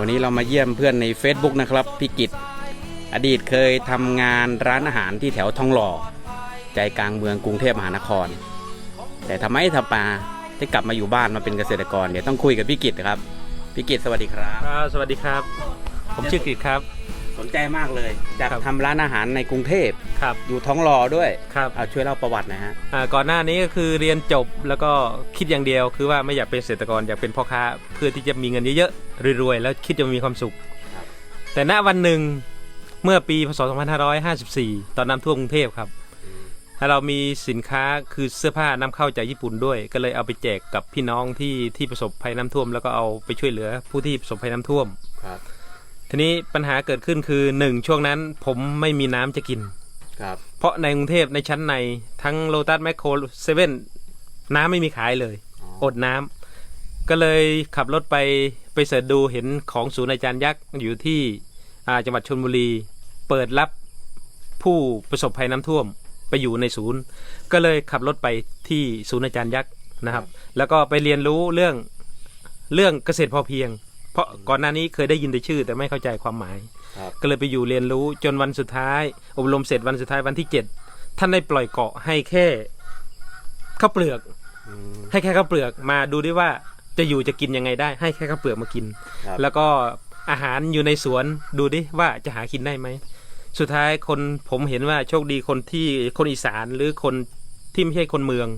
วันนี้เรามาเยี่ยมเพื่อนใน Facebook นะครับพี่กิตอดีตเคยทำงานร้านอาหารที่แถวทองหล่อ ใจกลางเมืองกรุงเทพมหานคร แต่ทำไมทำปาที่กลับมาอยู่บ้านมาเป็นเกษตรกรเดี๋ยวต้องคุยกับพี่กิตครับพี่กิตสวัสดีครับ สวัสดีครับ ผมชื่อกิตครับ สนใจมากเลยอยากครับ ทำร้านอาหารในกรุงเทพครับอยู่ท้องหล่อด้วยครับเอาช่วยเล่าประวัติหนะฮะ อ่าก่อนหน้านี้ก็คือเรียนจบแล้วก็คิดอย่างเดียว คือว่าไม่อยากเป็นเกษตรกรอยากเป็นพ่อค้าเพื่อที่จะมีเงินเยอะๆรวยๆแล้วคิดจะมีความสุข ครับ แต่ณวันหนึ่งเมื่อปีพศ 2554 ตอนน้ำท่วมกรุงเทพครับถ้าเรามีสินค้าคือเสื้อผ้านำเข้าจากญี่ปุ่นด้วย ก็เลยเอาไปแจกกับพี่น้องที่ที่ประสบภัยน้ำท่วม แล้วก็เอาไปช่วยเหลือผู้ที่ประสบภัยน้ำท่วม ครับ ทีนี้ปัญหาเกิดขึ้นคือหนึ่งช่วงนั้นผมไม่มีน้ำจะกินครับ เพราะในกรุงเทพในชั้นในทั้งโลตัสแมคโครเซเว่นน้ำไม่มีขายเลย อดน้ำก็เลยขับรถไปไปเสิร์ชดูเห็นของศูนย์อาจารย์ยักษ์อยู่ที่อ่าจังหวัดชนบุรี เปิดรับผู้ประสบภัยน้ำท่วมไปอยู่ในศูนย์ ก็เลยขับรถไปที่ศูนย์อาจารย์ยักษ์นะครับ แล้วก็ไปเรียนรู้เรื่องเรื่องเกษตรพอเพียง เพราะก่อนหน้านี้เคยได้ยินแต่ชื่อ แต่ไม่เข้าใจความหมายครับก็เลยไปอยู่เรียนรู้จนวันสุดท้าย อบรมเสร็จวันสุดท้ายวันที่เจ็ดท่านได้ปล่อยเกาะให้แค่ข้าวเปลือกอืมให้แค่ข้าวเปลือกมาดูดิว่าจะอยู่จะกินยังไงได้ ให้แค่ข้าวเปลือกมากินครับแล้วก็อาหารอยู่ในสวนดูดิว่าจะหากินได้ไหมสุดท้ายคนผมเห็นว่าโชคดีคนที่คนอีสานหรือคนที่ไม่ใช่คนเมือง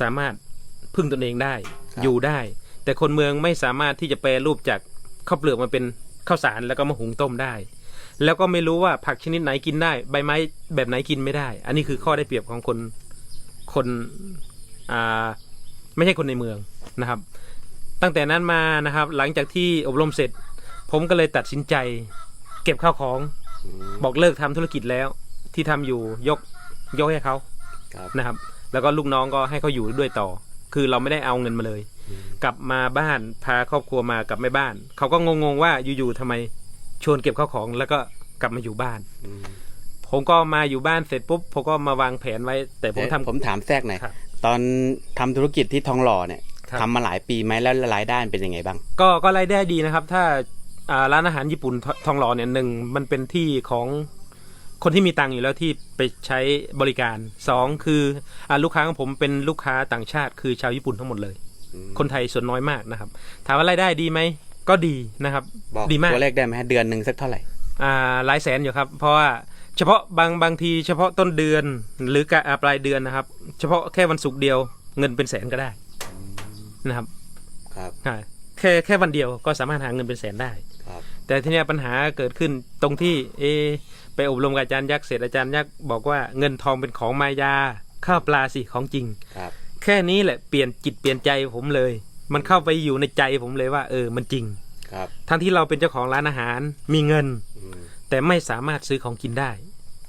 สามารถพึ่งตนเองได้ครับอยู่ได้ แต่คนเมืองไม่สามารถที่จะแปรรูปจาก ข้าวเปลือกมาเป็นข้าวสารแล้วก็มาหุงต้มได้ แล้วก็ไม่รู้ว่าผักชนิดไหนกินได้ ใบไม้แบบไหนกินไม่ได้ อันนี้คือข้อได้เปรียบของคนคนอ่าไม่ใช่คนในเมืองนะครับ ตั้งแต่นั้นมานะครับ หลังจากที่อบรมเสร็จ ผมก็เลยตัดสินใจ เก็บข้าวของอืมบอกเลิกทำธุรกิจแล้ว ที่ทำอยู่ยกยกให้เขาครับนะครับ แล้วก็ลูกน้องก็ให้เขาอยู่ด้วยต่อ คือเราไม่ได้เอาเงินมาเลย กลับมาบ้านพาครอบครัวมากับแม่บ้าน เขาก็งงๆว่าอยู่ๆทำไมชวนเก็บข้าวของแล้วก็กลับมาอยู่บ้านอืมผมก็มาอยู่บ้านเสร็จปุ๊บผมก็มาวางแผนไว้ แต่ผมทำผมถามแทรกหน่อยครับตอนทำธุรกิจที่ทองหล่อเนี่ยครับทำมาหลายปีไหมแล้วรายได้เป็นยังไงบ้าง ก็ก็รายได้ดีนะครับ ถ้าอ่าร้านอาหารญี่ปุ่นททองหล่อเนี่ยหนึ่งมันเป็นที่ของ คนที่มีตังค์อยู่แล้วที่ไปใช้บริการสองคืออาลูกค้าของผมเป็นลูกค้าต่างชาติ คือชาวญี่ปุ่นทั้งหมดเลยอืมคนไทยส่วนน้อยมากนะครับ ถามว่ารายได้ดีไหมก็ดีนะครับบอกดีมากตัวเลขได้ไหมฮะเดือนหนึ่งสักเท่าไหร่อ่าหลายแสนอยู่ครับ เพราะว่าเฉพาะบางบางทีเฉพาะต้นเดือนหรือกะอ่าปลายเดือนนะครับ เฉพาะแค่วันศุกร์เดียวเงินเป็นแสนก็ได้นะครับ ครับอ่าแค่แค่วันเดียวก็สามารถหาเงินเป็นแสนได้ครับแต่ทีเนี้ยปัญหาเกิดขึ้นตรงที่เอะ ไปอบรมกับอาจารย์ยักษ์เสร็จอาจารย์ยักษ์บอกว่าเงินทองเป็นของมายาข้าวปลาสิของจริงครับแค่นี้แหละเปลี่ยนจิตเปลี่ยนใจผมเลย มันเข้าไปอยู่ในใจผมเลยว่า เออมันจริง ครับทั้งที่เราเป็นเจ้าของร้านอาหารมีเงินอืมแต่ไม่สามารถซื้อของกินได้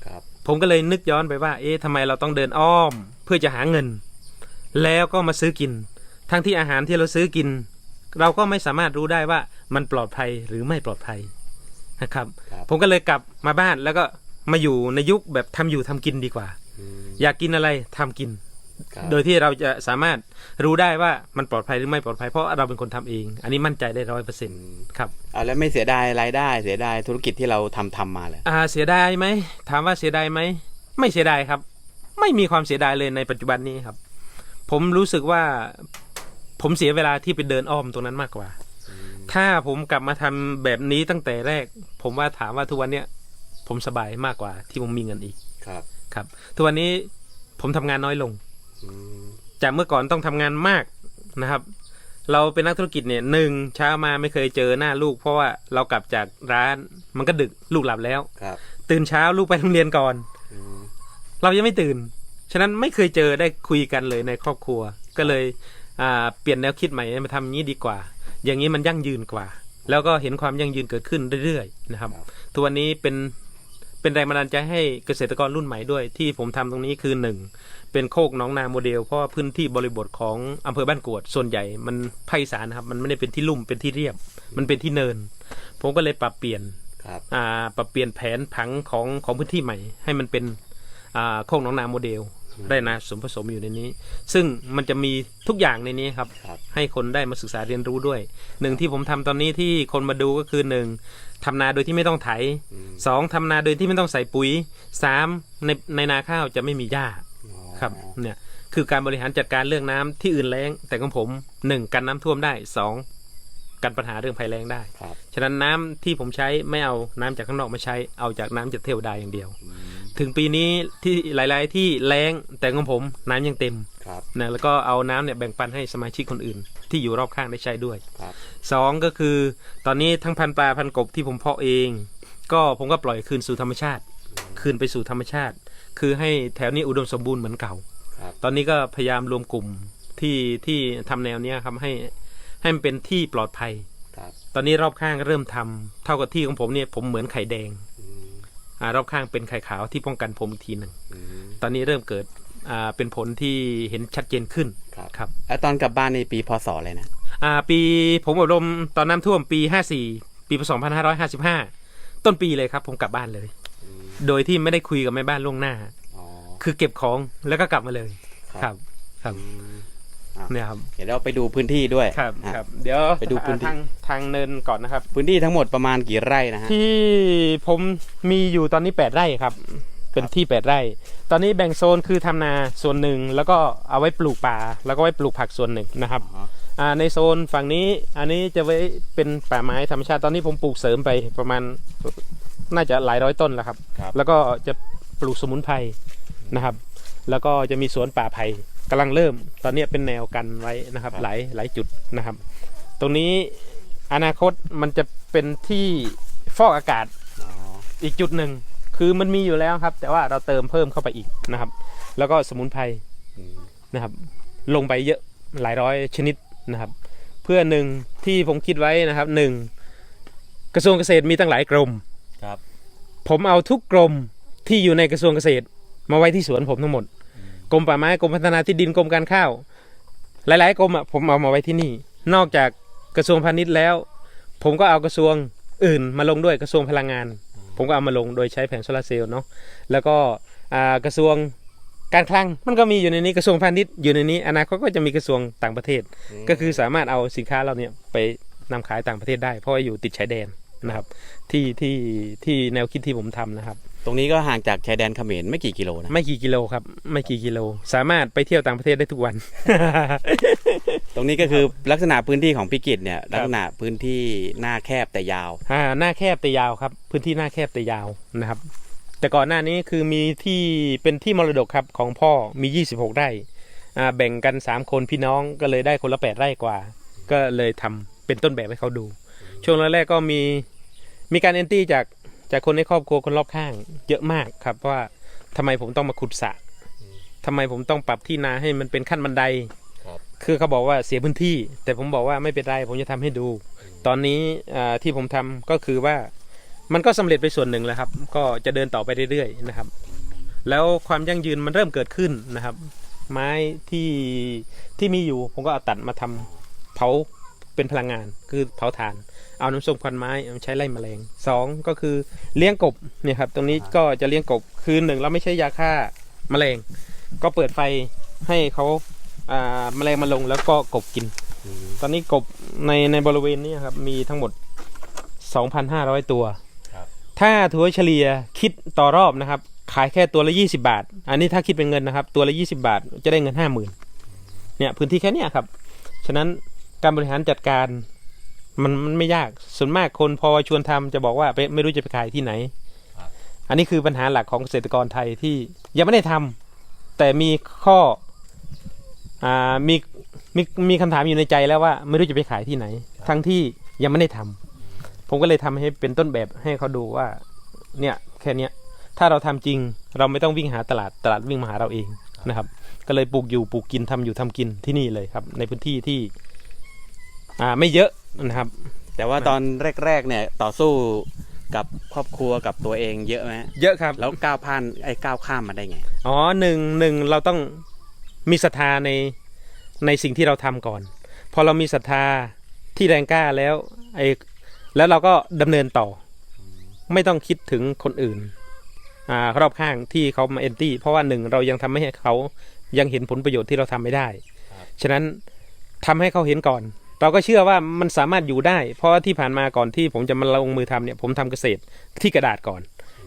ครับ ผมก็เลยนึกย้อนไปว่า เอ๊ะทำไมเราต้องเดินอ้อม เพื่อจะหาเงิน แล้วก็มาซื้อกิน ทั้งที่อาหารที่เราซื้อกิน เราก็ไม่สามารถรู้ได้ว่ามันปลอดภัยหรือไม่ปลอดภัย นะครับ ครับ ผมก็เลยกลับมาบ้านแล้วก็มาอยู่ในยุคแบบทำอยู่ทำกินดีกว่า อืมอยากกินอะไรทำกิน ครับโดยที่เราจะสามารถรู้ได้ว่ามันปลอดภัยหรือไม่ปลอดภัยเพราะเราเป็นคนทำเอง อันนี้มั่นใจได้ร้อยเปอร์เซ็นต์ครับ อ่าแล้วไม่เสียดายรายได้ เสียดายธุรกิจที่เราทำทำมาเลย อ่าเสียดายไหมถามว่าเสียดายไหมไม่เสียดายครับ ไม่มีความเสียดายเลยในปัจจุบันนี้ครับ ผมรู้สึกว่าผมเสียเวลาที่ไปเดินอ้อมตรงนั้นมากกว่า ถ้าผมกลับมาทำแบบนี้ตั้งแต่แรก ผมว่าถามว่าทุกวันเนี้ยผมสบายมากกว่าที่ผมมีเงินอีกครับ ครับ ทุกวันนี้ผมทำงานน้อยลงอืมจากเมื่อก่อนต้องทำงานมากนะครับ เราเป็นนักธุรกิจเนี่ยหนึ่งเช้ามาไม่เคยเจอหน้าลูก เพราะว่าเรากลับจากร้านมันก็ดึกลูกหลับแล้วครับ ตื่นเช้าลูกไปโรงเรียนก่อนอืมเรายังไม่ตื่น ฉะนั้นไม่เคยเจอได้คุยกันเลยในครอบครัว ก็เลยอ่าเปลี่ยนแนวคิดใหม่มาทำอย่างนี้ดีกว่า อย่างนี้มันยั่งยืนกว่า แล้วก็เห็นความยั่งยืนเกิดขึ้นเรื่อยๆนะครับครับทุกวันนี้เป็นเป็นแรงบันดาลใจให้เกษตรกรรุ่นใหม่ด้วย ที่ผมทำตรงนี้คือหนึ่งเป็นโคกหน้องนาโมเดล เพราะว่าพื้นที่บริบทของอำเภอบ้านกรวด ส่วนใหญ่มันภาคอีสานนะครับ มันไม่ได้เป็นที่ลุ่มเป็นที่เรียบ มันเป็นที่เนิน ผมก็เลยปรับเปลี่ยนครับอ่าปรับเปลี่ยนแผนผังของของพื้นที่ใหม่ ให้มันเป็นอ่าโคกหน้องนาโมเดล ได้นาสมผสมอยู่ในนี้ ซึ่งมันจะมีทุกอย่างในนี้ครับ ครับ ให้คนได้มาศึกษาเรียนรู้ด้วยหนึ่งที่ผมทำตอนนี้ที่คนมาดูก็คือหนึ่งทำนาโดยที่ไม่ต้องไถอืมสองทำนาโดยที่ไม่ต้องใส่ปุ๋ยสามในในนาข้าวจะไม่มีหญ้า อ๋อครับเนี่ยคือการบริหารจัดการเรื่องน้ำที่อื่นแล้ง แต่ของผมหนึ่งกันน้ำท่วมได้สองกันปัญหาเรื่องภัยแล้งได้ ครับฉะนั้นน้ำที่ผมใช้ไม่เอาน้ำจากข้างนอกมาใช้เอาจากน้ำจากเทวดาอย่างเดียว อืม ถึงปีนี้ที่หลาย ๆ ที่แล้งแต่ของผมน้ำยังเต็มครับนะแล้วก็เอาน้ำเนี่ยแบ่งปันให้สมาชิกคนอื่น ที่อยู่รอบข้างได้ใช้ด้วยครับสองก็คือ ตอนนี้ทั้งพันปลาพันกบที่ผมเพาะเอง ก็ผมก็ปล่อยคืนสู่ธรรมชาติ คืนไปสู่ธรรมชาติ คือให้แถวนี้อุดมสมบูรณ์เหมือนเก่าครับตอนนี้ก็พยายามรวมกลุ่มที่ที่ทำแนวเนี้ยครับให้ให้มันเป็นที่ปลอดภัยครับตอนนี้รอบข้างเริ่มทำเท่ากับที่ของผมเนี่ยผมเหมือนไข่แดงอืมอ่า รอบข้างเป็นไข่ขาวที่ป้องกันผมอีกทีหนึ่งอืมตอนนี้เริ่มเกิดอ่าเป็นผลที่เห็นชัดเจนขึ้นครับครับแล้วตอนกลับบ้านในปีพศอะไรนะอ่าปีผมอบรมตอนน้ำท่วมปี 54 ปีพศ2555 ต้นปีเลยครับ ผมกลับบ้านเลยอืมโดยที่ไม่ได้คุยกับแม่บ้านล่วงหน้าอ๋อคือเก็บของแล้วก็กลับมาเลยครับครับอืม เนี่ยครับเดี๋ยวเราไปดูพื้นที่ด้วยครับอะครับ เดี๋ยวไปดูพื้นที่ทางทางเนินก่อนนะครับ พื้นที่ทั้งหมดประมาณกี่ไร่นะฮะที่ผมมีอยู่ตอนนี้ 8 ไร่ครับ เป็นที่ 8 ไร่ ตอนนี้แบ่งโซนคือทำนาส่วนหนึ่งแล้วก็เอาไว้ปลูกป่า แล้วก็ไว้ปลูกผักส่วนหนึ่งนะครับอ๋ออ่าในโซนฝั่งนี้อันนี้จะไว้เป็นป่าไม้ธรรมชาติตอนนี้ผมปลูกเสริมไปประมาณน่าจะหลายร้อยต้นแล้วครับครับแล้วก็จะปลูกสมุนไพรนะครับ แล้วก็จะมีสวนป่าไผ่ กำลังเริ่มตอนนี้เป็นแนวกันไว้นะครับ หลายหลายจุดนะครับ ตรงนี้อนาคตมันจะเป็นที่ฟอกอากาศอ๋ออีกจุดหนึ่งคือมันมีอยู่แล้วครับ แต่ว่าเราเติมเพิ่มเข้าไปอีกนะครับ แล้วก็สมุนไพรอืมนะครับ ลงไปเยอะหลายร้อยชนิดนะครับ เพื่อหนึ่งที่ผมคิดไว้นะครับหนึ่งกระทรวงเกษตรมีตั้งหลายกรมครับ ผมเอาทุกกรมที่อยู่ในกระทรวงเกษตรมาไว้ที่สวนผมทั้งหมด กรมป่าไม้กรมพัฒนาที่ดินกรมการข้าว หลาย ๆกรมอะผมเอามาไว้ที่นี่ นอกจากกระทรวงพาณิชย์แล้ว ผมก็เอากระทรวงอื่นมาลงด้วยกระทรวงพลังงาน ผมก็เอามาลงโดยใช้แผงโซลาร์เซลล์เนาะแล้วก็อ่ากระทรวงการคลังมันก็มีอยู่ในนี้กระทรวงพาณิชย์อยู่ในนี้อนาคตก็จะมีกระทรวงต่างประเทศ ก็คือสามารถเอาสินค้าเราเนี่ยไปนำขายต่างประเทศได้ เพราะว่าอยู่ติดชายแดนนะครับ ที่ที่ที่แนวคิดที่ผมทำนะครับ ตรงนี้ก็ห่างจากชายแดนเขมรไม่กี่กิโลนะไม่กี่กิโลครับ ไม่กี่กิโล สามารถไปเที่ยวต่างประเทศได้ทุกวัน ตรงนี้ก็คือลักษณะพื้นที่ของพิกิจเนี่ย ลักษณะพื้นที่หน้าแคบแต่ยาวอ่าหน้าแคบแต่ยาวครับ พื้นที่หน้าแคบแต่ยาวนะครับ แต่ก่อนหน้านี้คือมีที่เป็นที่มรดกครับของพ่อมี 26 ไร่อ่าแบ่งกัน 3 คนพี่น้องก็เลยได้คนละ 8 ไร่กว่า ก็เลยทำเป็นต้นแบบให้เขาดู ช่วงแรกๆก็มีมีการเอนตี้จาก จากคนในครอบครัวคนรอบข้าง เยอะมากครับว่าทำไมผมต้องมาขุดสระทำไมผมต้องปรับที่นาให้มันเป็นขั้นบันไดครับคือเขาบอกว่าเสียพื้นที่ แต่ผมบอกว่าไม่เป็นไรผมจะทำให้ดู ตอนนี้อ่าที่ผมทำก็คือว่ามันก็สำเร็จไปส่วนหนึ่งแล้วครับ ก็จะเดินต่อไปเรื่อยๆนะครับ แล้วความยั่งยืนมันเริ่มเกิดขึ้นนะครับ ไม้ที่ที่มีอยู่ ผมก็เอาตัดมาทำเผาเป็นพลังงาน คือเผาถ่าน เอาน้ำส้มควันไม้เอามาใช้ไล่แมลงสองก็คือเลี้ยงกบเนี่ยครับตรงนี้ก็จะเลี้ยงกบคือหนึ่งเราไม่ใช่ยาฆ่าแมลง ก็เปิดไฟให้เขาอ่าแมลงมาลงแล้วก็กบกิน ตอนนี้กบในในบริเวณนี้ครับมีทั้งหมด 2,500 ตัวครับถ้าถัวเฉลี่ยคิดต่อรอบนะครับ ขายแค่ตัวละ 20 บาท อันนี้ถ้าคิดเป็นเงินนะครับ ตัวละ 20 บาท จะได้เงิน 50,000เนี่ยพื้นที่แค่เนี้ยครับ ฉะนั้นการบริหารจัดการ มันมันไม่ยากส่วนมากคนพอชวนทำจะบอกว่าไปไม่รู้จะไปขายที่ไหนครับอันนี้คือปัญหาหลักของเกษตรกรไทยที่ยังไม่ได้ทำแต่มีข้ออ่ามีมีมีคำถามอยู่ในใจแล้วว่า ไม่รู้จะไปขายที่ไหน ทั้งที่ยังไม่ได้ทำผมก็เลยทำให้เป็นต้นแบบให้เขาดูว่า เนี่ยแค่เนี้ยถ้าเราทำจริง เราไม่ต้องวิ่งหาตลาดตลาดวิ่งมาหาเราเองนะครับ ก็เลยปลูกอยู่ปลูกกินทำอยู่ทำกินที่นี่เลยครับ ในพื้นที่ที่ อ่าไม่เยอะ นะครับ แต่ว่าตอนแรกๆเนี่ยต่อสู้กับครอบครัวกับตัวเองเยอะไหมเยอะครับ แล้วก้าวผ่านไอ้ก้าวข้ามมาได้ไง อ๋อหนึ่งหนึ่งเราต้องมีศรัทธาในในสิ่งที่เราทำก่อน พอเรามีศรัทธาที่แรงกล้าแล้วไอ้แล้วเราก็ดำเนินต่อ ไม่ต้องคิดถึงคนอื่นอ่ารอบข้างที่เขามาเอนตี้เพราะว่าหนึ่งเรายังทำให้เขายังเห็นผลประโยชน์ที่เราทำไม่ได้ ฉะนั้นทำให้เขาเห็นก่อน เราก็เชื่อว่ามันสามารถอยู่ได้ เพราะว่าที่ผ่านมาก่อนที่ผมจะมาลงมือทำเนี่ยผมทำเกษตรที่กระดาษก่อน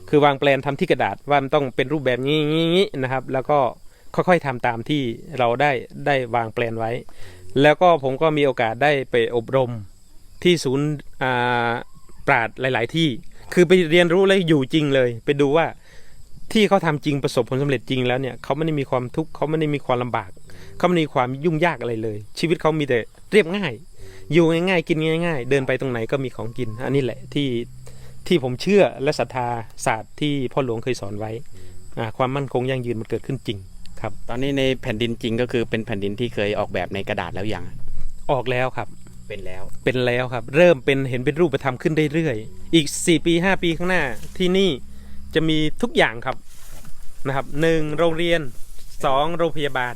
คือวางแปลนทำที่กระดาษว่ามันต้องเป็นรูปแบบนี้งี้งี้นะครับ แล้วก็ค่อยๆทำตามที่เราได้ได้วางแปลนไว้ แล้วก็ผมก็มีโอกาสได้ไปอบรมที่ศูนย์อ่าปราดหลาย ๆ ที่ คือไปเรียนรู้แล้วอยู่จริงเลย ไปดูว่าที่เขาทำจริงประสบผลสำเร็จจริงแล้วเนี่ยเขาไม่ได้มีความทุกข์เขาไม่ได้มีความลำบาก เขาไม่ได้มีความยุ่งยากอะไรเลย ชีวิตเขามีแต่เรียบง่าย อยู่ง่ายๆ กินง่าย ๆ เดินไปตรงไหนก็มีของกิน อันนี้แหละที่ที่ผมเชื่อและศรัทธาศาสตร์ที่พ่อหลวงเคยสอนไว้อ่าความมั่นคงยั่งยืนมันเกิดขึ้นจริงครับ ตอนนี้ในแผ่นดินจริงก็คือเป็นแผ่นดินที่เคยออกแบบในกระดาษแล้วยังออกแล้วครับ เป็นแล้ว เป็นแล้วครับ เริ่มเป็นเห็นเป็นรูปธรรมขึ้นเรื่อยๆอีก 4 ปี 5 ปีข้างหน้าที่นี่จะมีทุกอย่างครับนะครับหนึ่งโรงเรียนสองโรงพยาบาล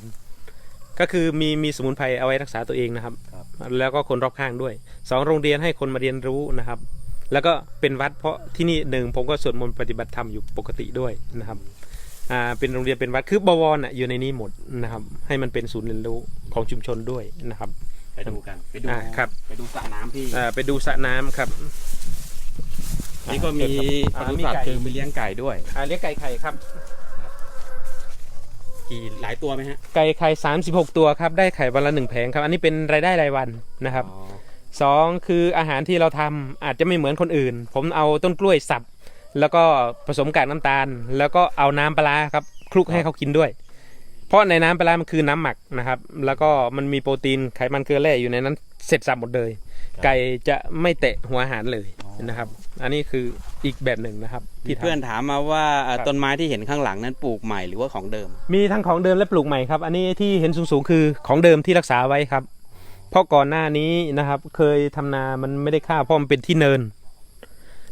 ก็คือมีมีสมุนไพรเอาไว้รักษาตัวเองนะครับ ครับ แล้วก็คนรอบข้างด้วยสองโรงเรียนให้คนมาเรียนรู้นะครับ แล้วก็เป็นวัดเพราะที่นี่หนึ่งผมก็สวดมนต์ปฏิบัติธรรมอยู่ปกติด้วยนะครับอ่าเป็นโรงเรียนเป็นวัดคือบวรน่ะอยู่ในนี้หมดนะครับ ให้มันเป็นศูนย์เรียนรู้ของชุมชนด้วยนะครับ ไปดูกัน ไปดูอ่าครับ ไปดูสระน้ำที่ อ่าไปดูสระน้ำครับ นี่ก็มีปอ่าศุมีสัตไก่ว์คือมีเลี้ยงไก่ด้วย อ่าเลี้ยงไก่ไข่ครับ กี่หลายตัวไหมฮะไก่ไข่36 ตัวครับ ได้ไข่วันละหนึ่งแผงครับ อันนี้เป็นรายได้รายวันนะครับอ๋อสองคืออาหารที่เราทำอาจจะไม่เหมือนคนอื่น ผมเอาต้นกล้วยสับ แล้วก็ผสมกากน้ำตาล แล้วก็เอาน้ำปลาร้าครับคลุกให้เขากินด้วย เพราะในน้ำปลาร้ามันคือน้ำหมักนะครับ แล้วก็มันมีโปรตีนไขมันเกลือแร่อยู่ในนั้นเสร็จสับหมดเลย ไก่จะไม่เตะหัวอาหารเลยนะครับ อันนี้คืออีกแบบหนึ่งนะครับมีที่ทำเพื่อนถามมาว่าเอ่อครับต้นไม้ที่เห็นข้างหลังนั้นปลูกใหม่หรือว่าของเดิม มีทั้งของเดิมและปลูกใหม่ครับ อันนี้ที่เห็นสูงๆคือของเดิมที่รักษาไว้ครับ เพราะก่อนหน้านี้นะครับ เคยทำนา มันไม่ได้ข้าวเพราะมันเป็นที่เนิน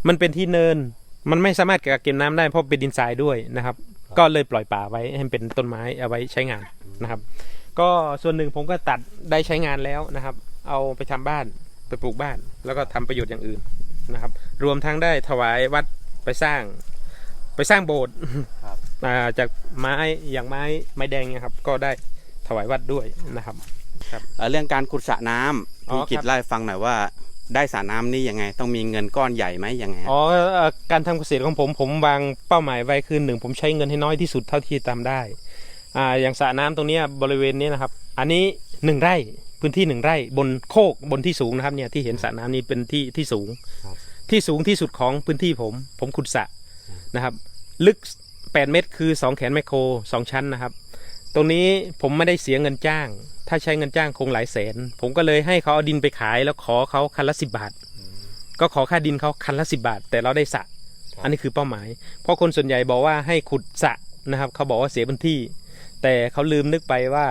มันเป็นที่เนิน มันไม่สามารถกักเก็บน้ำได้เพราะเป็นดินทรายด้วยนะครับ ก็เลยปล่อยป่าไว้ให้มันเป็นต้นไม้เอาไว้ใช้งานนะครับ ก็ส่วนหนึ่งผมก็ตัดได้ใช้งานแล้วนะครับ เอาไปทำบ้าน ไปปลูกบ้าน แล้วก็ทำประโยชน์อย่างอื่นนะครับ รวมทั้งได้ถวายวัดไปสร้าง ไปสร้างโบสถ์ครับอ่าจากไม้อย่างไม้ไม้แดงเนี่ยครับ ก็ได้ถวายวัดด้วยนะครับเอ่อเรื่องการขุดสระน้ำอ๋อพี่กิตครับเล่าให้ฟังหน่อยว่าได้สระน้ำนี่ยังไง ต้องมีเงินก้อนใหญ่ไหมยังไงฮะอ๋อเอ่อการทำเกษตรของผมผมวางเป้าหมายไว้คือหนึ่งผมใช้เงินให้น้อยที่สุดเท่าที่ทำได้อ่าอย่างสระน้ำตรงเนี้ยบริเวณนี้นะครับ อันนี้หนึ่งไร่ พื้นที่หนึ่งไร่บนโคกบนที่สูงนะครับเนี่ยที่เห็นสระน้ำนี้เป็นที่ที่สูงที่สูงที่สุดของพื้นที่ผม ผมขุดสระนะครับ ลึก 8 เมตรคือ 2 แขนแมคโคร 2 ชั้นนะครับ ตรงนี้ผมไม่ได้เสียเงินจ้าง ถ้าใช้เงินจ้างคงหลายแสน ผมก็เลยให้เขาเอาดินไปขายแล้วขอเขาคันละสิบาท ก็ขอค่าดินเขาคันละสิบาท แต่เราได้สระอันนี้คือเป้าหมาย เพราะคนส่วนใหญ่บอกว่าให้ขุดสระนะครับ เขาบอกว่าเสียพื้นที่ แต่เขาลืมนึกไปว่า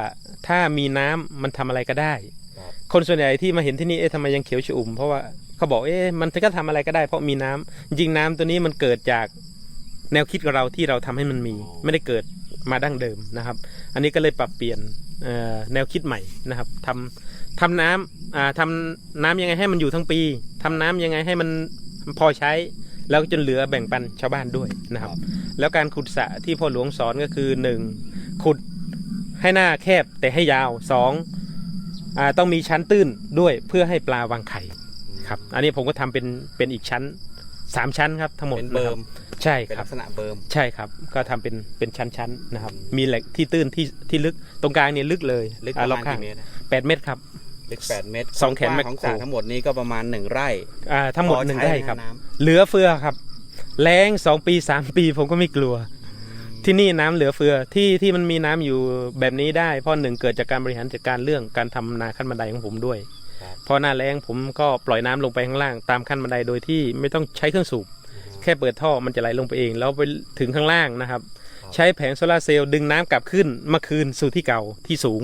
ถ้ามีน้ำมันทำอะไรก็ได้ คนส่วนใหญ่ที่มาเห็นที่นี่เอ๊ะทำไมยังเขียวชอุ่มเพราะว่าเขาบอกเอ๊ะมันก็ทำอะไรก็ได้ เพราะมีน้ำจริงๆน้ำตัวนี้มันเกิดจากแนวคิดของเราที่เราทำให้มันมี ไม่ได้เกิดมาดั้งเดิมนะครับ อันนี้ก็เลยปรับเปลี่ยนเอ่อแนวคิดใหม่นะครับทำทำน้ำอ่าทำน้ำยังไงให้มันอยู่ทั้งปีทำน้ำยังไงให้มันพอใช้ แล้วก็จนเหลือแบ่งปันชาวบ้านด้วยนะครับ แล้วการขุดสระที่พ่อหลวงสอนก็คือหนึ่ง ขุดให้หน้าแคบแต่ให้ยาวสองอ่าต้องมีชั้นตื้นด้วยเพื่อให้ปลาวางไข่ครับอันนี้ผมก็ทำเป็นเป็นอีกชั้นสามชั้นครับทั้งหมดเป็นเบิร์ม นะครับใช่เป็นครัลับ กษณะเบิร์ม ใช่ครับก็ทำเป็นเป็นชั้นๆนะครับมีแหล่งที่ตื้นที่ที่ลึกตรงกลางเนี่ยลึกเลยลึกปอ่าระรมาอณบข้างกี่เมตรนะแปดเมตรครับ ลึกแปดเมตรสองแขนความกว้าของสระแมคโครทั้งหมดนี้ก็ประมาณหนึ่งไร่อ่าทั้งหมดพอหนึ่งใช้ไร่ไหมครับ น้ำเหลือเฟือครับ แรงสองปีสามปีผมก็ไม่กลัว ที่นี่น้ำเหลือเฟือที่ที่มันมีน้ำอยู่แบบนี้ได้เพราะหนึ่งเกิดจากการบริหารจัดการเรื่องการทำนาขั้นบันไดของผมด้วยครับพอหน้าแรงผมก็ปล่อยน้ำลงไปข้างล่างตามขั้นบันไดโดยที่ไม่ต้องใช้เครื่องสูบ แค่เปิดท่อมันจะไหลลงไปเอง แล้วไปถึงข้างล่างนะครับ ใช้แผงโซลาร์เซลล์ดึงน้ำกลับขึ้นมาคืนสู่ที่เก่าที่สูง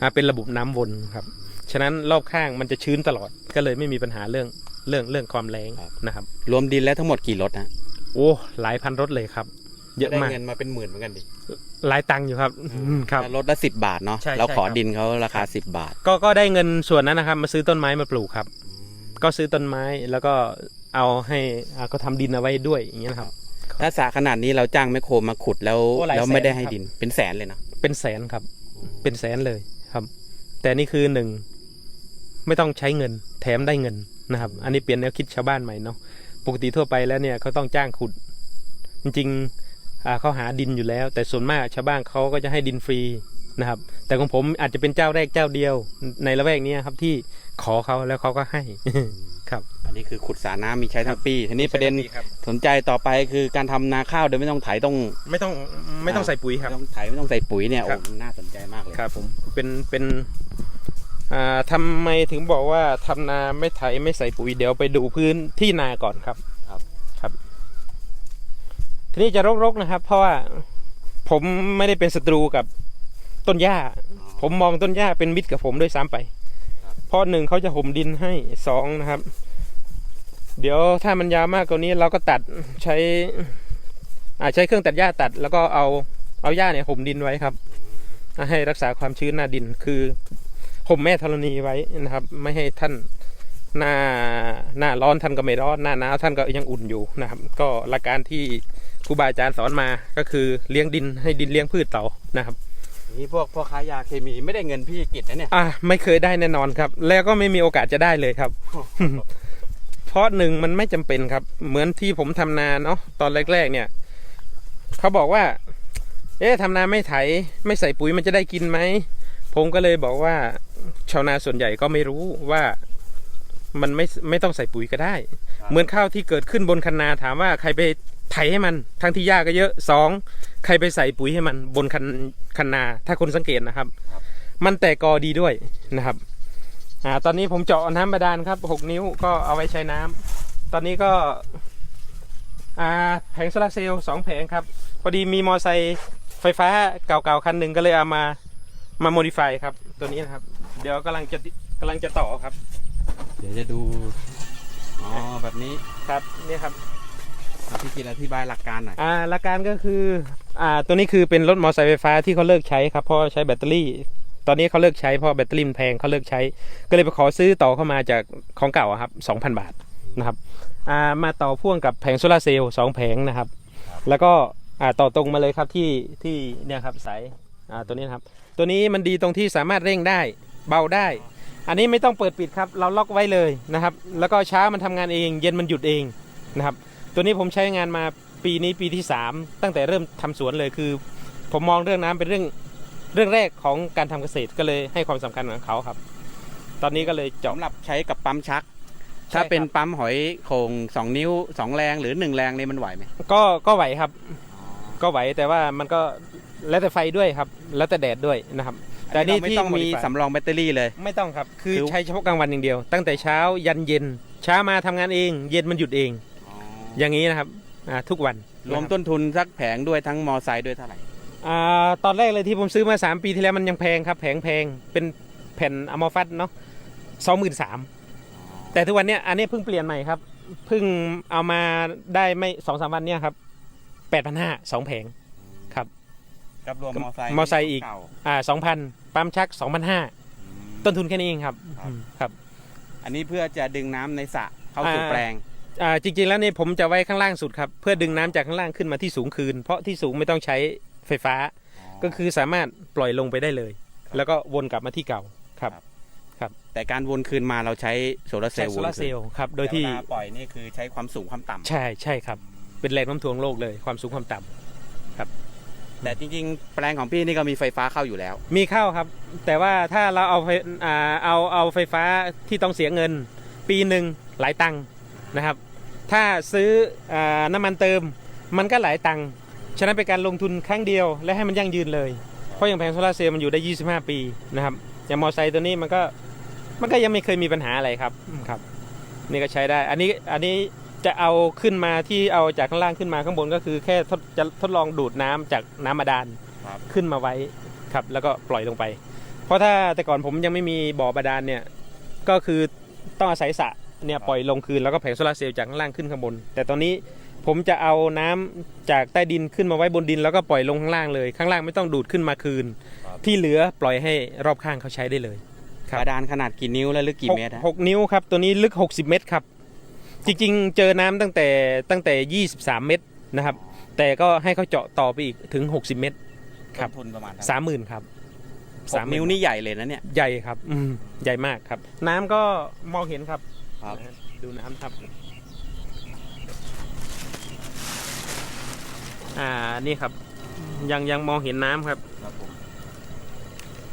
อ่าเป็นระบบน้ำวนครับฉะนั้นรอบข้างมันจะชื้นตลอดก็เลยไม่มีปัญหาเรื่องเรื่องเรื่องความแรงนะครับ รวมดินแล้วทั้งหมดกี่รถฮะโอ้หลายพันรถเลยครับ เยอะได้มากเงินมาเป็นหมื่นเหมือนกันดิหลายตังค์อยู่ครับอืมครับแล้วรถละสิบบาทเนาะใช่เราใช่ขอครับ ดินเขาราคาสิบบาท ก็ก็ได้เงินส่วนนั้นนะครับ มาซื้อต้นไม้มาปลูกครับ ก็ซื้อต้นไม้แล้วก็เอาให้อ่าก็ทำดินเอาไว้ด้วยอย่างเงี้ยนะครับ ถ้าสระขนาดนี้เราจ้างแมคโครมาขุดแล้วโอ้หลายแล้วไม่ได้แสนให้ครับ ดินเป็นแสนเลยนะเป็นแสนครับ เป็นแสนเลยครับ แต่นี่คือหนึ่งไม่ต้องใช้เงิน แถมได้เงินนะครับ อันนี้เปลี่ยนแนวคิดชาวบ้านใหม่เนาะปกติทั่วไปแล้วเนี่ยเขาต้องจ้างขุด จริงๆอ่า เขาหาดินอยู่แล้ว แต่ส่วนมากชาวบ้านเขาก็จะให้ดินฟรีนะครับ แต่ของผมอาจจะเป็นเจ้าแรกเจ้าเดียว ในละแวกเนี้ยครับที่ขอเขาแล้วเขาก็ให้ครับ อันนี้คือขุดสระน้ำมีใช้ทั้งปีทีนี้ประเด็นครับสนใจต่อไปคือการทำนาข้าวโดยไม่ต้องไถต้อง ไม่ต้องไม่ต้องใส่ปุ๋ยครับไม่ต้องไถไม่ต้องใส่ปุ๋ยเนี่ยครัโอ้บน่าสนใจมากเลยครับ ผมเป็นเป็นอ่าทำไมถึงบอกว่าทำนาไม่ไถไม่ใส่ปุ๋ยเดี๋ยวไปดูพื้นที่นาก่อนครับครับ ทีนี้จะรกๆนะครับ เพราะว่าผมไม่ได้เป็นศัตรูกับต้นหญ้า ผมมองต้นหญ้าเป็นมิตรกับผมด้วยซ้ำไปเพราะหนึ่งเขาจะห่มดินให้สองนะครับ เดี๋ยวถ้ามันยาวมากกว่านี้เราก็ตัดใช้อาใช้เครื่องตัดหญ้าตัด แล้วก็เอาเอาหญ้าเนี่ยห่มดินไว้ครับ ให้รักษาความชื้นหน้าดินคือห่มแม่ธรณีไว้นะครับ ไม่ให้ท่านหน้าหน้าร้อนท่านก็ไม่ร้อนหน้าหนาวท่านก็ยังอุ่นอยู่นะครับ ก็หลักการที่ ครูบาอาจารย์สอนมาก็คือเลี้ยงดินให้ดินเลี้ยงพืชต่อนะครับนี่พวกพ่อค้ายาเคมีไม่ได้เงินพี่กิจนะเนี่ยอะไม่เคยได้แน่นอนครับ แล้วก็ไม่มีโอกาสจะได้เลยครับ เพราะหนึ่งมันไม่จำเป็นครับ เหมือนที่ผมทำนาเนาะตอนแรก ๆ เนี่ยเขาบอกว่า เอ๊ะทำนาไม่ไถ ไม่ใส่ปุ๋ยมันจะได้กินไหมผมก็เลยบอกว่า ชาวนาส่วนใหญ่ก็ไม่รู้ว่ามันไม่ไม่ต้องใส่ปุ๋ยก็ได้ เหมือนข้าวที่เกิดขึ้นบนคันนาถามว่าใครไป ไถให้มันทั้งที่หญ้าก็เยอะสองใครไปใส่ปุ๋ยให้มันบนคันคันนา ถ้าคนสังเกตนะครับ มันแตกกอดีด้วยนะครับอ่าตอนนี้ผมเจาะน้ำบาดาลครับหกนิ้วก็เอาไว้ใช้น้ำตอนนี้ก็อ่าแผงโซลาร์เซลล์สองแผงครับ พอดีมีมอไซค์ไฟฟ้าเก่าๆคันหนึ่งก็เลยเอามามาโมดิฟายครับ ตัวนี้นะครับ เดี๋ยวกำลังจะกำลังจะต่อครับ เดี๋ยวจะดู อ๋อ แบบนี้ ครับ นี่ครับ พี่กิจอธิบายหลักการหน่อยอ่าหลักการก็คืออ่าตัวนี้คือเป็นรถมอเตอร์ไซค์ไฟฟ้าที่เขาเลิกใช้ครับเพราะใช้แบตเตอรี่ ตอนนี้เขาเลิกใช้เพราะแบตเตอรี่มันแพงเขาเลิกใช้ ก็เลยไปขอซื้อต่อเข้ามาจากของเก่าอะครับ2,000 บาทนะครับอ่ามาต่อพ่วงกับแผงโซลาร์เซลล์สองแผงนะครับ แล้วก็อ่าต่อตรงมาเลยครับที่ที่เนี่ยครับสายอ่าตัวนี้นะครับ ตัวนี้มันดีตรงที่สามารถเร่งได้เบาได้ อันนี้ไม่ต้องเปิดปิดครับ เราล็อกไว้เลยนะครับ แล้วก็เช้ามันทำงานเอง เย็นมันหยุดเองนะครับ ตัวนี้ผมใช้งานมาปีนี้ปีที่ 3 ตั้งแต่เริ่มทำสวนเลยคือ ผมมองเรื่องน้ำเป็นเรื่องเรื่องแรกของการทำเกษตรก็เลยให้ความสำคัญกับเขาครับ ตอนนี้ก็เลยเจาะสำหรับใช้กับปั๊มชักใช่ถ้าเป็นครับปั๊มหอยโข่งสองนิ้วสองแรงหรือหนึ่งแรงนี่มันไหวไหมก็ก็ไหวครับ ก็ไหวแต่ว่ามันก็แล้วแต่ไฟด้วยครับ แล้วแต่แดดด้วยนะครับ แต่นี่เราไม่ที่ต้องมี modify สำรองแบตเตอรี่เลย ไม่ต้องครับคือคือใช้เฉพาะกลางวันอย่างเดียว ตั้งแต่เช้ายันเย็น เช้ามาทำงานเอง เย็นมันหยุดเอง อย่างนี้นะครับอ่าทุกวันรวมนะครับต้นทุนสักแผงด้วยทั้งมอไซค์ด้วยเท่าไหร่อ่าตอนแรกเลยที่ผมซื้อมา 3 ปีที่แล้วมันยังแพงครับแพงแพงเป็นแผ่นอะมอฟัตเนาะสองหมื่นสามแต่ทุกวันเนี้ยอันนี้เพิ่งเปลี่ยนใหม่ครับเพิ่งเอามาได้ไม่สองสามวันเนี้ยครับแปดพันห้าสองแผงครับกับรวมมอไซค์มอไซค์อีกเาอ่าสองพันปั๊มชักสองพันห้าต้นทุนแค่นี้เองครับครับอืมครับอันนี้เพื่อจะดึงน้ำในสระเข้าสู่อ่าแปลง อ่าจริงๆแล้วเนี่ยผมจะไว้ข้างล่างสุดครับ เพื่อดึงน้ำจากข้างล่างขึ้นมาที่สูงคืน เพราะที่สูงไม่ต้องใช้ไฟฟ้า ก็คือสามารถปล่อยลงไปได้เลย แล้วก็วนกลับมาที่เก่าครับ แต่การวนคืนมาเราใช้โซลาร์เซลใช้ล์โซวนลาร์เซคืลนล์ครับ โดยแต่ที่เวลาปล่อยนี่คือใช้ความสูงความต่ำ ใช่ใช่ครับ เป็นแรงโน้ำถ่วงโลกเลยความสูงความต่ำ แต่จริงๆ แปลงของพี่นี่ก็มีไฟฟ้าเข้าอยู่แล้ว มีเข้าครับ แต่ว่าถ้าเราเอาไฟอ่าเอาเอาไฟฟ้าที่ต้องเสียเงิน ปีหนึ่งหลายตังค์นะครับ ถ้าซื้ออาน้ำมันเติมมันก็หลายตังค์ฉะนั้นเป็นการลงทุนครั้งเดียวและให้มันยั่งยืนเลย เพราะอย่างแผงโซลาร์เซลล์มันอยู่ได้ 25 ปีนะครับอย่างมอไซค์ตัวนี้มันก็มันก็ยังไม่เคยมีปัญหาอะไรครับอืมครับ นี่ก็ใช้ได้ อันนี้อันนี้จะเอาขึ้นมาที่เอาจากข้างล่างขึ้นมาข้างบนก็คือแค่ทดจะทดลองดูดน้ำจากน้ำบาดาลครับขึ้นมาไว้ครับ แล้วก็ปล่อยลงไป เพราะถ้าแต่ก่อนผมยังไม่มีบ่อบาดาลเนี่ยก็คือต้องอาศัยสระ เนี่ยปล่อยลงคืนแล้วก็แผงโซลาร์เซลล์จากข้างล่างขึ้นข้างบน แต่ตอนนี้ผมจะเอาน้ำจากใต้ดินขึ้นมาไว้บนดิน แล้วก็ปล่อยลงข้างล่างเลย ข้างล่างไม่ต้องดูดขึ้นมาคืน ที่เหลือปล่อยให้รอบข้างเขาใช้ได้เลยครับบาดาลขนาดกี่นิ้วและลึกกี่เมตรหฮะกหกนิ้วครับตัวนี้ลึก 60 เมตรครับ จริงๆ เจอน้ำตั้งแต่ตั้งแต่ 23 เมตรนะครับ แต่ก็ให้เขาเจาะต่อไปอีกถึง 60 เมตรครับต้นทุนประมาณสามหมื่นครับสามนิ้วนี่ใหญ่เลยนะเนี่ยใหญ่ครับ อืมใหญ่มากครับ น้ำก็มองเห็นครับ ครับนะฮะดูน้ำครับ อ่า นี่ครับ ยังยังมองเห็นน้ำครับ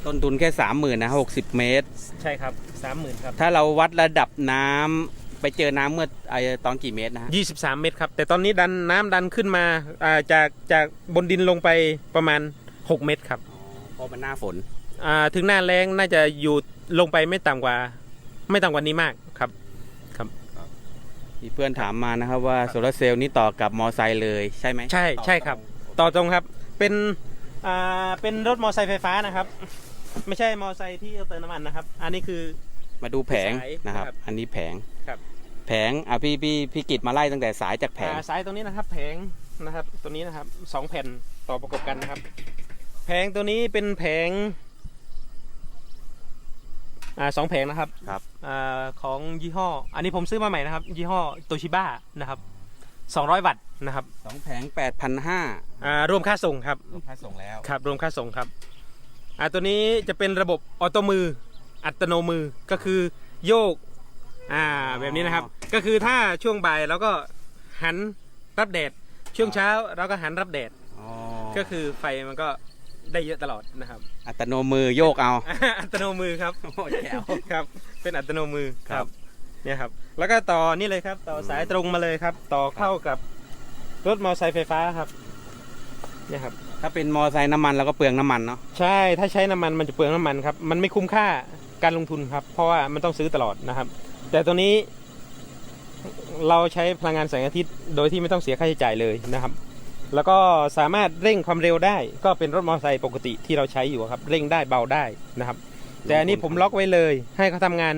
ต้นทุนแค่สามหมื่นนะหกสิบเมตร ใช่ครับสามหมื่นครับถ้าเราวัดระดับน้ำไปเจอน้ำเมื่อไอตอนกี่เมตรนะฮะยี่สิบสามเมตรครับ แต่ตอนนี้ดันน้ำดันขึ้นมาอ่าจากจากบนดินลงไปประมาณหกเมตรครับเพราะมันหน้าฝน อ่าถึงหน้าแรงน่าจะอยู่ลงไปไม่ต่ำกว่า ไม่ต่ำกว่านี้มากครับ มีเพื่อนถามมานะครับว่าโซลาร์เซลล์นี่ต่อกับมอไซค์เลยใช่ไหมใช่ใช่ครับ ต่อตรงครับเป็นอ่าเป็นรถมอเตอร์ไซค์ไฟฟ้านะครับ ไม่ใช่มอเตอร์ไซค์ที่เอาเติมน้ำมันนะครับ อันนี้คือ มาดูแผงสายนะครับ ครับอันนี้แผงครับ แผงอะพี่พี่พี่กิจมาไล่ตั้งแต่สายจากแผงอ่าสายตรงนี้นะครับ แผงนะครับ ตัวนี้นะครับสองแผ่นต่อประกบกันนะครับ แผงตัวนี้เป็นแผง อ่าสองแผงนะครับครับ อ่าของยี่ห้อ อันนี้ผมซื้อมาใหม่นะครับ ยี่ห้อโตชิบ้านะครับ200วัตต์นะครับสองแผงแปดพันห้าอ่ารวมค่าส่งครับรวมค่าส่งแล้วครับรวมค่าส่งครับอ่าตัวนี้จะเป็นระบบออโตมือ อัตโนมือก็คือโยกอ่าแบบนี้นะครับ ก็คือถ้าช่วงบ่ายเราก็หันรับแดดช่วงเช้าเราก็หันรับแดดอ๋อก็คือไฟมันก็ ได้เยอะตลอดนะครับ อัตโนมือโยกเอา อัตโนมือครับโอ้แจ๋วครับ เป็นอัตโนมือครับเนี่ยครับ แล้วก็ต่อนี่เลยครับ ต่อสายตรงมาเลยครับ ต่อเข้ากับรถมอเตอร์ไซค์ไฟฟ้าครับเนี่ยครับ ถ้าเป็นมอไซค์น้ำมันเราก็เปลืองน้ำมันเนาะใช่ ถ้าใช้น้ำมันมันจะเปลืองน้ำมันครับ มันไม่คุ้มค่าการลงทุนครับ เพราะว่ามันต้องซื้อตลอดนะครับ แต่ตัวนี้เราใช้พลังงานแสงอาทิตย์ โดยที่ไม่ต้องเสียค่าใช้จ่ายเลยนะครับ แล้วก็สามารถเร่งความเร็วได้ ก็เป็นรถมอเตอร์ไซค์ปกติที่เราใช้อยู่ครับ เร่งได้เบาได้นะครับ แต่อันนี้ผมล็อกไว้เลย ให้เขาทำงาน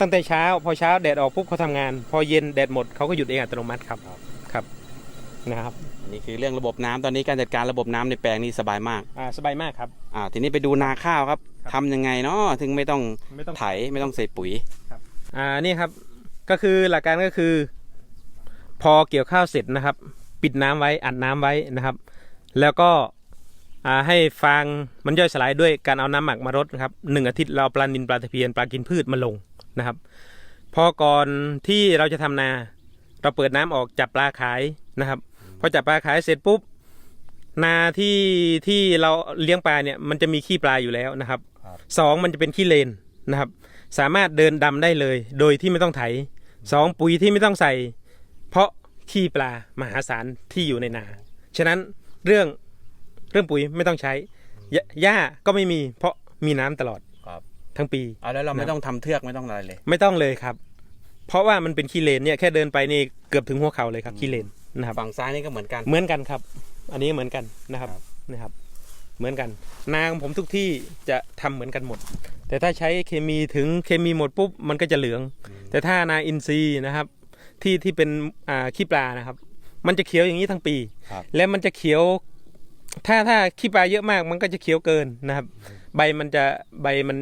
ตั้งแต่เช้า พอเช้าแดดออกปุ๊บเขาทำงาน พอเย็นแดดหมดเขาก็หยุดเองอัตโนมัติครับครับนะครับอันนี้คือเรื่องระบบน้ำตอนนี้การจัดการระบบน้ำในแปลงนี่สบายมากอ่าสบายมากครับอ่าทีนี้ไปดูนาข้าวครับครับทำยังไงเนาะถึงไม่ต้องไม่ต้องไถไม่ต้องใส่ปุ๋ยอ่านี่ครับก็คือหลักการก็คือ พอเกี่ยวข้าวเสร็จนะครับ ปิดน้ำไว้อัดน้ำไว้นะครับ แล้วก็ให้ฟางมันย่อยสลายด้วยการเอาน้ำหมักมารดนะครับหนึ่งอาทิตย์เราปลานินปลาตะเพียนปลากินพืชมาลงนะครับ พอก่อนที่เราจะทำนา เราเปิดน้ำออกจับปลาขายนะครับพอจับปลาขายเสร็จปุ๊บนาที่ที่เราเลี้ยงปลาเนี่ยมันจะมีขี้ปลาอยู่แล้วนะครับสองมันจะเป็นขี้เลนนะครับ สามารถเดินดำได้เลย โดยที่ไม่ต้องไถสองปุ๋ยที่ไม่ต้องใส่ เพราะ ขี้ปลามหาศาลที่อยู่ในนา ฉะนั้นเรื่องเรื่องปุ๋ยไม่ต้องใช้ยหญ้าก็ไม่มีเพราะมีน้ำตลอดครับ ทั้งปี เอาแล้วเราไม่นะต้องทำเทือกไม่ต้องอะไรเลย ไม่ต้องเลยครับ เพราะว่ามันเป็นขี้เลนเนี่ยแค่เดินไปนี่เกือบถึงหัวเข่าเลยครับขี้เลนนะครับ ฝั่งซ้ายนี่ก็เหมือนกัน เหมือนกันครับ อันนี้เหมือนกันนะครับ ครับ นะครับ เหมือนกัน นาของผมทุกที่จะทำเหมือนกันหมด แต่ถ้าใช้เคมีถึงเคมีหมดปุ๊บมันก็จะเหลือง แต่ถ้านาอินทรีย์นะครับ ที่ที่เป็นอ่าขี้ปลานะครับ มันจะเขียวอย่างนี้ทั้งปี ครับ และมันจะเขียว ถ้าถ้าขี้ปลาเยอะมาก มันก็จะเขียวเกินนะครับ ใบมันจะใบมัน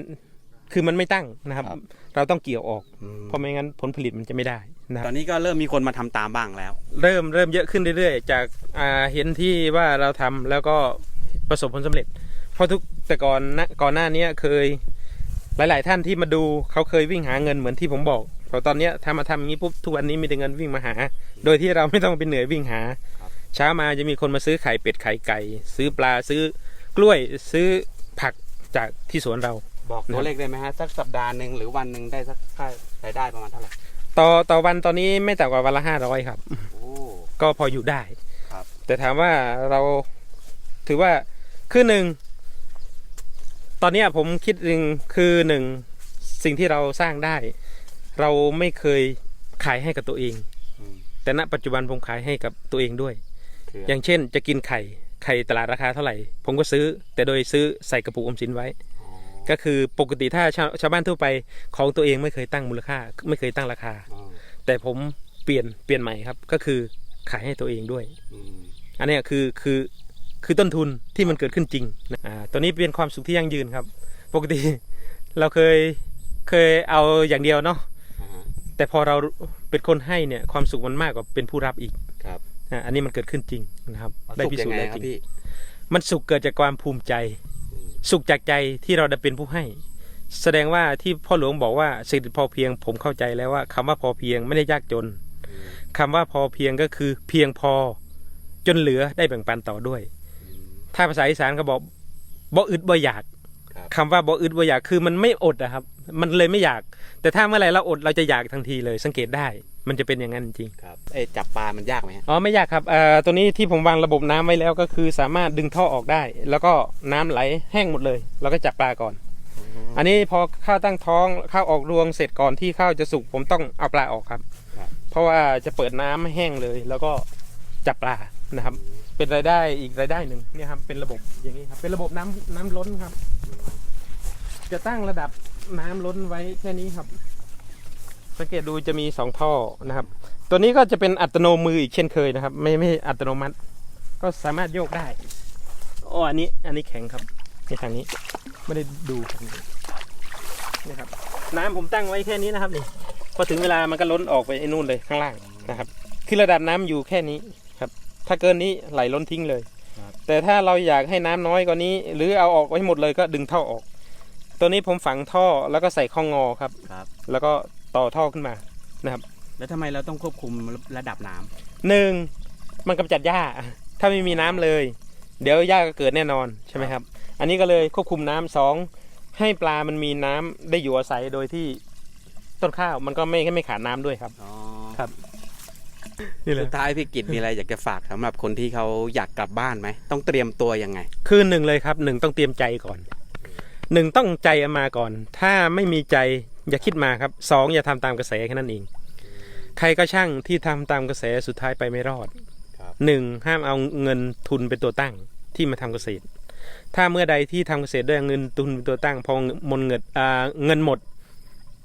คือมันไม่ตั้งนะครับ ครับ เราต้องเกี่ยวออกอืมเพราะไม่งั้นผลผลิตมันจะไม่ได้นะคตรับอนนี้ก็เริ่มมีคนมาทำตามบ้างแล้ว เริ่มเริ่มเยอะขึ้นเรื่อยๆ จากอ่าเห็นที่ว่าเราทำแล้วก็ประสบผลสำเร็จ เพราะทุกแต่ก่อนนะก่อนหน้านี้เคยหลาย ๆ ท่านที่มาดูเขาเคยวิ่งหาเงินเหมือนที่ผมบอก พอตอนเนี้ยทำมาทำอย่างนี้ปุ๊บทุกวันนี้มีแต่เงินวิ่งมาหา โดยที่เราไม่ต้องไปเหนื่อยวิ่งหาครับเช้ามาจะมีคนมาซื้อไข่เป็ดไข่ไก่ ซื้อปลาซื้อกล้วยซื้อผักจากที่สวนเรา บอกตัวเลขได้ไหมฮะ สักสัปดาห์หนึ่งหรือวันหนึ่งได้สักค่ารายได้ประมาณเท่าไหร่ต่อต่อวันตอนนี้ไม่ต่ำกว่าวันละห้าร้อยครับ โอ้ก็พออยู่ได้ครับ แต่ถามว่าเราถือว่าคือหนึ่งตอนเนี้ยผมคิดหนึ่งคือหนึ่งสิ่งที่เราสร้างได้ เราไม่เคยขายให้กับตัวเองอืมแต่ณปัจจุบันผมขายให้กับตัวเองด้วยคืออย่างเช่น จะกินไข่ไข่ตลาดราคาเท่าไหร่ ผมก็ซื้อ แต่โดยซื้อใส่กระปุกออมสินไว้อ๋อก็คือปกติถ้าชาวชาวบ้านทั่วไปของตัวเองไม่เคยตั้งมูลค่า ไม่เคยตั้งราคาอ๋อแต่ผมเปลี่ยนเปลี่ยนใหม่ครับก็คือขายให้ตัวเองด้วยอืมอันเนี้ยคือคือคือต้นทุนที่มันเกิดขึ้นจริงนะอ่าตัวนี้เป็นความสุขที่ยั่งยืนครับ ปกติเราเคยเคยเอาอย่างเดียวเนาะอ่าฮะ แต่พอเราเป็นคนให้เนี่ยความสุขมันมากกว่าเป็นผู้รับอีกครับอ่าอันนี้มันเกิดขึ้นจริงนะครับ ได้สุกพิยัสูจงน์ไงแล้วคจรับริงพี่มันสุขเกิดจากความภูมิใจอืมสุขจากใจที่เราได้เป็นผู้ให้ แสดงว่าที่พ่อหลวงบอกว่าเศรษฐกิจพอเพียง ผมเข้าใจแล้วว่าคำว่าพอเพียงไม่ได้ยากจนอืมคำว่าพอเพียงก็คือเพียงพอจนเหลือได้แบ่งปันต่อด้วยอืมถ้าภาษาอีสานก็บอกบ่อึดบ่อยากครับคำว่าบ่อึดบ่อยากคือมันไม่อดนะครับ มันเลยไม่อยาก แต่ถ้าเมื่อไหร่เราอดเราจะอยากทันทีเลยสังเกตได้ มันจะเป็นอย่างนั้นจริงครับเอ้ยจับปลามันยากไหมฮะอ๋อไม่ยากครับเอ่อตัวนี้ที่ผมวางระบบน้ำไว้แล้วก็คือสามารถดึงท่อออกได้ แล้วก็น้ำไหลแห้งหมดเลยเราก็จับปลาก่อน อันนี้พอข้าวตั้งท้องข้าวออกรวงเสร็จก่อนที่ข้าวจะสุกผมต้องเอาปลาออกครับครับเพราะว่าจะเปิดน้ำให้แห้งเลย แล้วก็จับปลานะครับ เป็นรายได้อีกรายได้หนึ่งเนี่ยครับเป็นระบบอย่างนี้ครับเป็นระบบน้ำน้ำล้นครับ จะตั้งระดับ น้ำล้นไว้แค่นี้ครับ สังเกตดูจะมีสองท่อนะครับ ตัวนี้ก็จะเป็นอัตโนมืออีกเช่นเคยนะครับ ไม่ไม่อัตโนมัติ ก็สามารถโยกได้อ๋ออันนี้อันนี้แข็งครับนี่ทางนี้ไม่ได้ดูทางนี้นี่ครับ น้ำผมตั้งไว้แค่นี้นะครับนี่พอถึงเวลามันก็ล้นออกไปไอ้นู่นเลยข้างล่างนะครับคือระดับน้ำอยู่แค่นี้ครับ ถ้าเกินนี้ไหลล้นทิ้งเลย ครับ แต่ถ้าเราอยากให้น้ำน้อยกว่านี้ หรือเอาออกไว้หมดเลยก็ดึงท่อออก ตัวนี้ผมฝังท่อแล้วก็ใส่ข้องงอครับ ครับ แล้วก็ต่อท่อขึ้นมาแล้วทำไมเราต้องควบคุมระดับน้ำหนึ่งมันกำจัดหญ้า ถ้าไม่มีน้ำเลย เดี๋ยวหญ้าก็เกิดแน่นอนใช่ไหมครับ อันนี้ก็เลยควบคุมน้ำสองให้ปลามันมีน้ำได้อยู่อาศัยโดยที่ต้นข้าวมันก็ไม่ไม่ขาดน้ำด้วยครับ อ๋อครับ นี่แหสุละดท้ายพี่กิตมีอะไรอยากจะฝากสำหรับคนที่เขาอยากกลับบ้านไหม ต้องเตรียมตัวยังไง คือหนึ่งเลยครับหนึ่งต้องเตรียมใจก่อน หนึ่งต้องใจเอามาก่อน ถ้าไม่มีใจอย่าคิดมาครับสองอย่าทำตามกระแสแค่นั้นเอง ใครก็ช่างที่ทำตามกระแสสุดท้ายไปไม่รอดครับหนึ่งห้ามเอาเงินทุนเป็นตัวตั้งที่มาทำเกษตร ถ้าเมื่อใดที่ทำเกษตรด้วยเงินทุนเป็นตัวตั้งพอมนเงินอ่าเงินหมด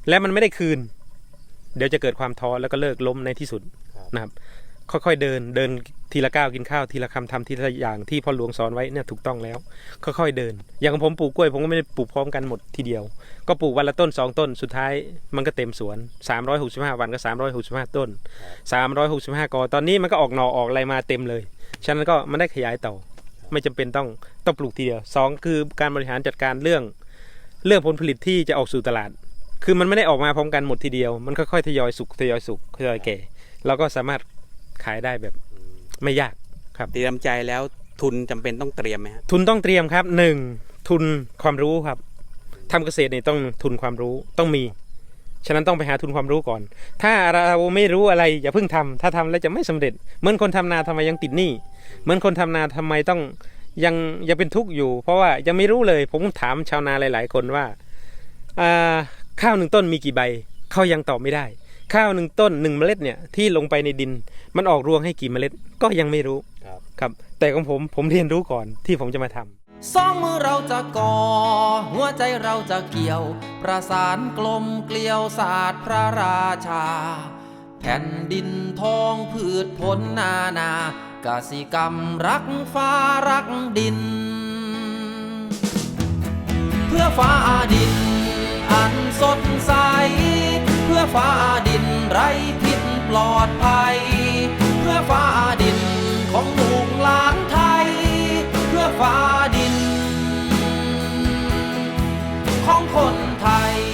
และมันไม่ได้คืน เดี๋ยวจะเกิดความท้อแล้วก็เลิกล้มในที่สุดครับนะครับ ค่อยๆเดินเดินทีละก้าวกินข้าวทีละคำทำทีละอย่างที่พ่อหลวงสอนไว้เนี่ยถูกต้องแล้ว ค่อยๆเดิน อย่างผมปลูกกล้วยผมก็ไม่ได้ปลูกพร้อมกันหมดทีเดียว ก็ปลูกวันละต้นสองต้นสุดท้ายมันก็เต็มสวน 365 วันก็ 365 ต้น 365กอตอนนี้มันก็ออกหน่อออกอะไรมาเต็มเลย ฉะนั้นก็มันได้ขยายต่อ ไม่จำเป็นต้องต้องปลูกทีเดียวสองคือการบริหารจัดการเรื่อง เรื่องผลผลิตที่จะออกสู่ตลาด คือมันไม่ได้ออกมาพร้อมกันหมดทีเดียว มันค่อยๆทยอยสุกทยอยสุกทยอยแก่เราก็สามารถ ขายได้แบบไม่ยากเตรียมใจแล้วทุนจำเป็นต้องเตรียมไหมฮะทุนต้องเตรียมครับหนึ่งทุนความรู้ครับทำเกษตรนี่ต้องทุนความรู้ต้องมี ฉะนั้นต้องไปหาทุนความรู้ก่อน ถ้าเราไม่รู้อะไรอย่าเพิ่งทำถ้าทำแล้วจะไม่สำเร็จ เหมือนคนทำนาทำไมยังติดหนี้เหมือนคนทำนาทำไมต้องยังยังเป็นทุกข์อยู่ เพราะว่ายังไม่รู้เลย ผมถามชาวนาหลาย ๆ คนว่าอ่าข้าวหนึ่งต้นมีกี่ใบเขายังตอบไม่ได้ ข้าวหนึ่งต้นหนึ่งเมล็ดเนี่ยที่ลงไปในดิน มันออกรวงให้กี่เมล็ดก็ยังไม่รู้ครับครับแต่ของผมผมเรียนรู้ก่อนที่ผมจะมาทำสองมือเราจะก่อ หัวใจเราจะเกี่ยว ประสานกลมเกลียวศาสตร์พระราชา แผ่นดินทองพืชผลนานากสิกรรมรักฟ้ารักดิน เพื่อฟ้าดิน อันสดใสเพื่อฟ้าดินไร้พิษปลอดภัย เพื่อฟ้าดินของลูกหลานไทย เพื่อฟ้าดิน ของคนไทย